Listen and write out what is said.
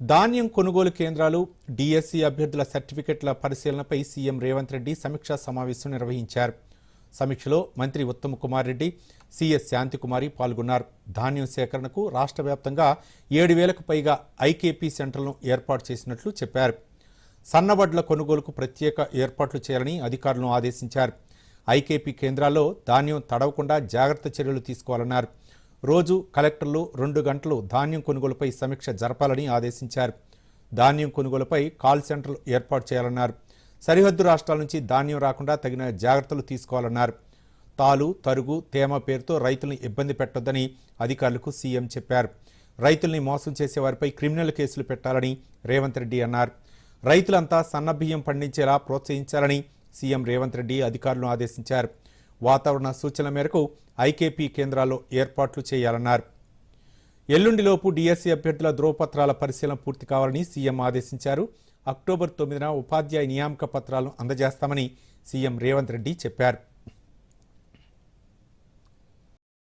ధాన్యం కొనుగోలు కేంద్రాలు డిఎస్సి అభ్యర్థుల సర్టిఫికెట్ల పరిశీలనపై సీఎం రేవంత్ రెడ్డి సమీక్షా సమావేశం నిర్వహించారు. సమీక్షలో మంత్రి ఉత్తమ్ కుమార్ రెడ్డి సిఎస్ శాంతికుమారి పాల్గొన్నారు. ధాన్యం సేకరణకు రాష్ట్ర వ్యాప్తంగా ఏడు వేలకు పైగా ఐకేపీ సెంటర్లను ఏర్పాటు చేసినట్లు చెప్పారు. సన్నబడ్ల కొనుగోలుకు ప్రత్యేక ఏర్పాట్లు చేయాలని అధికారులను ఆదేశించారు. ఐకేపీ కేంద్రాల్లో ధాన్యం తడవకుండా జాగ్రత్త చర్యలు తీసుకోవాలన్నారు. రోజు కలెక్టర్లు రెండు గంటలు ధాన్యం కొనుగోలుపై సమీక్ష జరపాలని ఆదేశించారు. ధాన్యం కొనుగోలుపై కాల్ సెంటర్లు ఏర్పాటు చేయాలన్నారు. సరిహద్దు రాష్ట్రాల నుంచి ధాన్యం రాకుండా తగిన జాగ్రత్తలు తీసుకోవాలన్నారు. తాలు తరుగు తేమ పేరుతో రైతుల్ని ఇబ్బంది పెట్టొద్దని అధికారులకు సీఎం చెప్పారు. రైతుల్ని మోసం చేసే వారిపై క్రిమినల్ కేసులు పెట్టాలని రేవంత్ రెడ్డి అన్నారు. రైతులంతా సన్నబియ్యం పండించేలా ప్రోత్సహించాలని సీఎం రేవంత్ రెడ్డి అధికారులను ఆదేశించారు. వాతావరణ సూచనల మేరకు ఐకేపీ కేంద్రాల్లో ఏర్పాట్లు చేయాలన్నారు. ఎల్లుండిలోపు డిఎస్సీ అభ్యర్థుల ధ్రువపత్రాల పరిశీలన పూర్తి కావాలని సీఎం ఆదేశించారు. అక్టోబర్ తొమ్మిదిన ఉపాధ్యాయ నియామక పత్రాలను అందజేస్తామని సీఎం రేవంత్ రెడ్డి చెప్పారు.